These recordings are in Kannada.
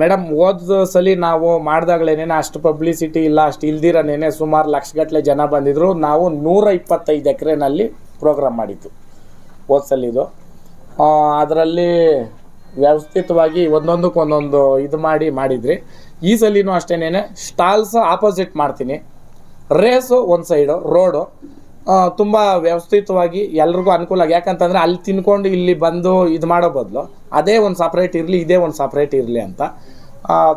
ಮೇಡಮ್ ಹೋದ ಸಲ ನಾವು ಮಾಡಿದಾಗಲೇನೆ ಅಷ್ಟು ಪಬ್ಲಿಸಿಟಿ ಇಲ್ಲ, ಅಷ್ಟು ಇಲ್ದಿರನೇನೆ ಸುಮಾರು ಲಕ್ಷಗಟ್ಟಲೆ ಜನ ಬಂದಿದ್ರು. ನಾವು ನೂರ ಇಪ್ಪತ್ತೈದು ಎಕರೆನಲ್ಲಿ ಪ್ರೋಗ್ರಾಮ್ ಮಾಡಿದ್ದು ಹೋದ ಸಲ ಇದು. ಅದರಲ್ಲಿ ವ್ಯವಸ್ಥಿತವಾಗಿ ಒಂದೊಂದಕ್ಕೆ ಒಂದೊಂದು ಇದು ಮಾಡಿ ಮಾಡಿದ್ರಿ. ಈ ಸಲಿನೂ ಅಷ್ಟೇನೆ ಸ್ಟಾಲ್ಸ್ ಆಪೋಸಿಟ್ ಮಾಡ್ತೀನಿ. ರೇಸು ಒಂದು ಸೈಡು ರೋಡು ತುಂಬ ವ್ಯವಸ್ಥಿತವಾಗಿ ಎಲ್ರಿಗೂ ಅನುಕೂಲ ಆಗಿ. ಯಾಕಂತಂದರೆ ಅಲ್ಲಿ ತಿನ್ಕೊಂಡು ಇಲ್ಲಿ ಬಂದು ಇದು ಮಾಡೋ ಬದಲು ಅದೇ ಒಂದು ಸಪ್ರೇಟ್ ಇರಲಿ, ಇದೇ ಒಂದು ಸಪ್ರೇಟ್ ಇರಲಿ ಅಂತ.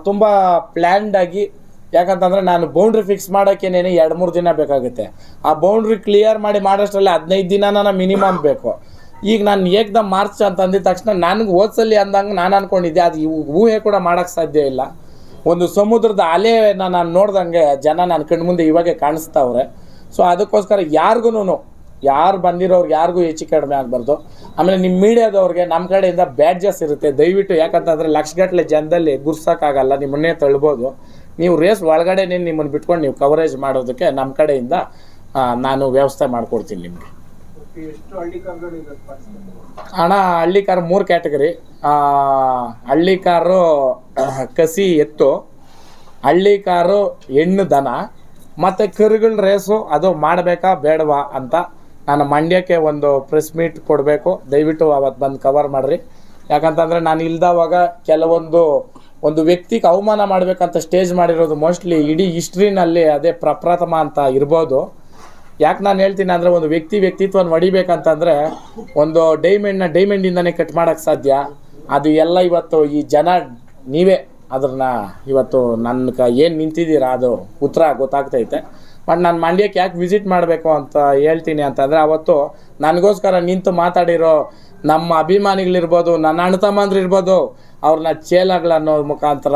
ತುಂಬ ಪ್ಲ್ಯಾಂಡಾಗಿ ಯಾಕಂತಂದರೆ ನಾನು ಬೌಂಡ್ರಿ ಫಿಕ್ಸ್ ಮಾಡೋಕ್ಕೇನೇನೆ ಎರಡು ಮೂರು ದಿನ ಬೇಕಾಗುತ್ತೆ. ಆ ಬೌಂಡ್ರಿ ಕ್ಲಿಯರ್ ಮಾಡಿ ಮಾಡೋಷ್ಟರಲ್ಲಿ ಹದಿನೈದು ದಿನ ನಾನು ಮಿನಿಮಮ್ ಬೇಕು. ಈಗ ನಾನು ಏಕ್ದಮ್ ಮಾರ್ಚ್ ಅಂತ ಅಂದಿದ ತಕ್ಷಣ ನನಗೆ ಓದ್ಸಲಿ ಅಂದಂಗೆ ನಾನು ಅನ್ಕೊಂಡಿದ್ದೆ, ಅದು ಊಹೆ ಕೂಡ ಮಾಡೋಕ್ಕೆ ಸಾಧ್ಯ ಇಲ್ಲ. ಒಂದು ಸಮುದ್ರದ ಅಲೆನ ನಾನು ನೋಡ್ದಂಗೆ ಜನ ನನ್ನ ಕಣ್ಮುಂದೆ ಇವಾಗೆ ಕಾಣಿಸ್ತಾವ್ರೆ. ಸೊ ಅದಕ್ಕೋಸ್ಕರ ಯಾರಿಗೂ ಯಾರು ಬಂದಿರೋರ್ಗೆ ಯಾರಿಗೂ ಹೆಚ್ಚು ಕಡಿಮೆ ಆಗಬಾರ್ದು. ಆಮೇಲೆ ನಿಮ್ಮ ಮೀಡಿಯಾದವ್ರಿಗೆ ನಮ್ಮ ಕಡೆಯಿಂದ ಬ್ಯಾಡ್ಜಸ್ ಇರುತ್ತೆ. ದಯವಿಟ್ಟು ಯಾಕಂತಂದರೆ ಲಕ್ಷಗಟ್ಟಲೆ ಜನದಲ್ಲಿ ಗುರ್ಸೋಕ್ಕಾಗಲ್ಲ, ನಿಮ್ಮನ್ನೇ ತಳ್ಬೋದು. ನೀವು ರೇಸ್ ಒಳಗಡೆ ನಿಮ್ಮನ್ನು ಬಿಟ್ಕೊಂಡು ನೀವು ಕವರೇಜ್ ಮಾಡೋದಕ್ಕೆ ನಮ್ಮ ಕಡೆಯಿಂದ ನಾನು ವ್ಯವಸ್ಥೆ ಮಾಡಿಕೊಡ್ತೀನಿ ನಿಮಗೆ. ಹಣ ಹಳ್ಳಿ ಕಾರ್ ಮೂರು ಕ್ಯಾಟಗರಿ ಹಳ್ಳಿ ಕಾರು ಕಸಿ ಎತ್ತು. ಹಳ್ಳಿ ಕಾರು ಹೆಣ್ಣು ದನ. ಮತ್ತು ಕರುಗಳ ರೇಸು ಅದು ಮಾಡಬೇಕಾ ಬೇಡವಾ ಅಂತ ನಾನು ಮಂಡ್ಯಕ್ಕೆ ಒಂದು ಪ್ರೆಸ್ ಮೀಟ್ ಕೊಡಬೇಕು. ದಯವಿಟ್ಟು ಅವತ್ತು ಬಂದು ಕವರ್ ಮಾಡಿರಿ. ಯಾಕಂತಂದರೆ ನಾನು ಇಲ್ದವಾಗ ಕೆಲವೊಂದು, ಒಂದು ವ್ಯಕ್ತಿಗೆ ಅವಮಾನ ಮಾಡಬೇಕಂತ ಸ್ಟೇಜ್ ಮಾಡಿರೋದು ಮೋಸ್ಟ್ಲಿ ಇಡೀ ಹಿಸ್ಟ್ರಿನಲ್ಲಿ ಅದೇ ಪ್ರಪ್ರಥಮ ಅಂತ ಇರ್ಬೋದು. ಯಾಕೆ ನಾನು ಹೇಳ್ತೀನಿ ಅಂದರೆ ಒಂದು ವ್ಯಕ್ತಿ ವ್ಯಕ್ತಿತ್ವನ ಹೊಡಿಬೇಕಂತಂದರೆ ಒಂದು ಡೈಮಂಡ್ನ ಡೈಮಂಡಿಂದನೇ ಕಟ್ ಮಾಡೋಕ್ಕೆ ಸಾಧ್ಯ. ಅದು ಎಲ್ಲ ಇವತ್ತು ಈ ಜನ ನೀವೇ ಅದನ್ನ ಇವತ್ತು ನನ್ನ ಕ, ಏನು ನಿಂತಿದ್ದೀರಾ ಅದು ಉತ್ತರ ಗೊತ್ತಾಗ್ತೈತೆ. ಬಟ್ ನಾನು ಮಂಡ್ಯಕ್ಕೆ ಯಾಕೆ ವಿಸಿಟ್ ಮಾಡಬೇಕು ಅಂತ ಹೇಳ್ತೀನಿ ಅಂತಂದರೆ ಅವತ್ತು ನನಗೋಸ್ಕರ ನಿಂತು ಮಾತಾಡಿರೋ ನಮ್ಮ ಅಭಿಮಾನಿಗಳಿರ್ಬೋದು, ನನ್ನ ಅಣ್ಣ ತಮ್ಮಂದ್ರು ಇರ್ಬೋದು ಅವ್ರನ್ನ ಚೇಲಗಳನ್ನೋ ಮುಖಾಂತರ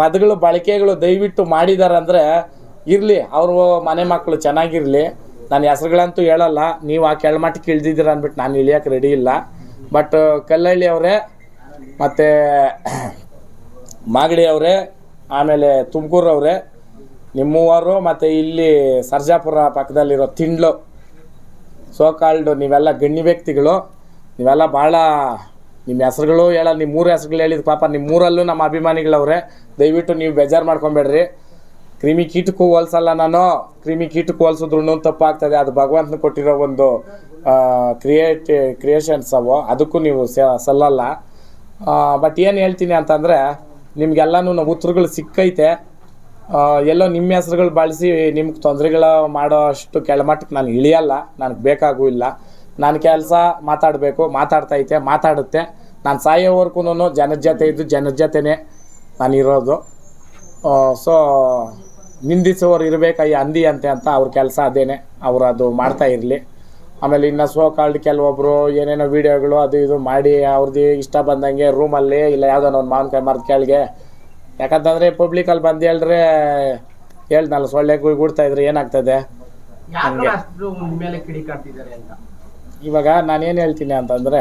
ಪದಗಳು, ಬಳಕೆಗಳು ದಯವಿಟ್ಟು ಮಾಡಿದ್ದಾರೆ ಅಂದರೆ ಇರಲಿ, ಅವರು ಮನೆ ಮಕ್ಕಳು ಚೆನ್ನಾಗಿರಲಿ. ನಾನು ಹೆಸ್ರುಗಳಂತೂ ಹೇಳಲ್ಲ, ನೀವು ಆ ಕೆಳಮಟ್ಟಕ್ಕೆ ಇಳ್ದಿದ್ದೀರ ಅಂದ್ಬಿಟ್ಟು ನಾನು ಇಳಿಯೋಕೆ ರೆಡಿ ಇಲ್ಲ. ಬಟ್ ಕಲ್ಲಳ್ಳಿ ಅವರೇ, ಮತ್ತು ಮಾಗಡಿ ಅವರೇ, ಆಮೇಲೆ ತುಮಕೂರು ಅವರೇ ನಿಮ್ಮೂವರು ಮತ್ತು ಇಲ್ಲಿ ಸರ್ಜಾಪುರ ಪಕ್ಕದಲ್ಲಿರೋ ತಿಂಡ್ಲು ಸೋಕಾಲ್ಡು ನೀವೆಲ್ಲ ಗಣ್ಯ ವ್ಯಕ್ತಿಗಳು, ನೀವೆಲ್ಲ ಭಾಳ ನಿಮ್ಮ ಹೆಸ್ರುಗಳು ಹೇಳ ನಿಮ್ಮ ಮೂರು ಹೆಸ್ರುಗಳು ಹೇಳಿದ ಪಾಪ ನಿಮ್ಮ ಮೂರಲ್ಲೂ ನಮ್ಮ ಅಭಿಮಾನಿಗಳವ್ರೆ, ದಯವಿಟ್ಟು ನೀವು ಬೇಜಾರು ಮಾಡ್ಕೊಬೇಡ್ರಿ. ಕ್ರಿಮಿ ಕೀಟಕ್ಕೂ ಹೋಲ್ಸಲ್ಲ ನಾನು, ಕ್ರಿಮಿ ಕೀಟಕ್ಕೂ ಹೋಲ್ಸಿದ್ರು ತಪ್ಪಾಗ್ತದೆ, ಅದು ಭಗವಂತನ ಕೊಟ್ಟಿರೋ ಒಂದು ಕ್ರಿಯೇಟಿ ಕ್ರಿಯೇಷನ್ಸ್ ಅವು, ಅದಕ್ಕೂ ನೀವು ಸ- ಸಲ್ಲಲ್ಲ. ಬಟ್ ಏನು ಹೇಳ್ತೀನಿ ಅಂತಂದರೆ ನಿಮಗೆಲ್ಲನೂ ಉತ್ತರಗಳು ಸಿಕ್ಕೈತೆ. ಎಲ್ಲೋ ನಿಮ್ಮ ಹೆಸ್ರುಗಳು ಬಳಸಿ ನಿಮ್ಗೆ ತೊಂದರೆಗಳ ಮಾಡೋ ಅಷ್ಟು ಕೆಳಮಟ್ಟಕ್ಕೆ ನಾನು ಇಳಿಯಲ್ಲ. ನನಗೆ ಬೇಕಾಗೂ ಇಲ್ಲ. ನಾನು ಕೆಲಸ ಮಾತಾಡಬೇಕು, ಮಾತಾಡ್ತೈತೆ, ಮಾತಾಡುತ್ತೆ. ನಾನು ಸಾಯೋವರೆಗೂ ಜನದ ಜೊತೆ ಇದ್ದು ಜನದ ಜೊತೆನೇ ನಾನು ಇರೋದು. ಸೊ ನಿಂದಿಸೋರು ಇರಬೇಕಯ್ಯ ಅಂದಿ ಅಂತೆ ಅಂತ ಅವ್ರ ಕೆಲಸ ಅದೇನೆ. ಅವರು ಅದು ಮಾಡ್ತಾ ಇರಲಿ. ಆಮೇಲೆ ಇನ್ನು ಸೋ ಕಾಲ್ಡ್ ಕೆಲವೊಬ್ಬರು ಏನೇನೋ ವೀಡಿಯೋಗಳು ಅದು ಇದು ಮಾಡಿ ಅವ್ರದ್ದು ಇಷ್ಟ ಬಂದಂಗೆ ರೂಮಲ್ಲಿ ಇಲ್ಲ ಯಾವುದೋ ಒಂದು ಮಾವಿನಕಾಯಿ ಮರದ ಕೆಳಗೆ. ಯಾಕಂತಂದರೆ ಪಬ್ಲಿಕಲ್ಲಿ ಬಂದು ಹೇಳ್ರೆ ಹೇಳ್ದಲ್ಲ ಸೊಳ್ಳೆ ಗುಡ್ತಾ ಇದ್ರೆ ಏನಾಗ್ತದೆ? ಇವಾಗ ನಾನೇನು ಹೇಳ್ತೀನಿ ಅಂತಂದರೆ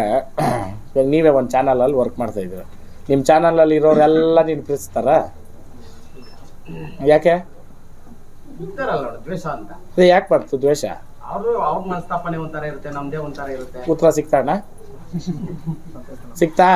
ಇವಾಗ ನೀವೇ ಒಂದು ಚಾನಲಲ್ಲಿ ವರ್ಕ್ ಮಾಡ್ತಾ ಇದ್ದೀರ. ನಿಮ್ಮ ಚಾನಲಲ್ಲಿ ಇರೋರೆಲ್ಲ ನೀನು ಪ್ರೀತಿಸ್ತಾರ ಯಾಕೆ? ಯಾಕೆ ಬರ್ತು ದ್ವೇಷ? ಒಂಥರ ಇರುತ್ತೆ ಒಂಥರ ಇರುತ್ತೆ. ಸಿಗ್ತಾ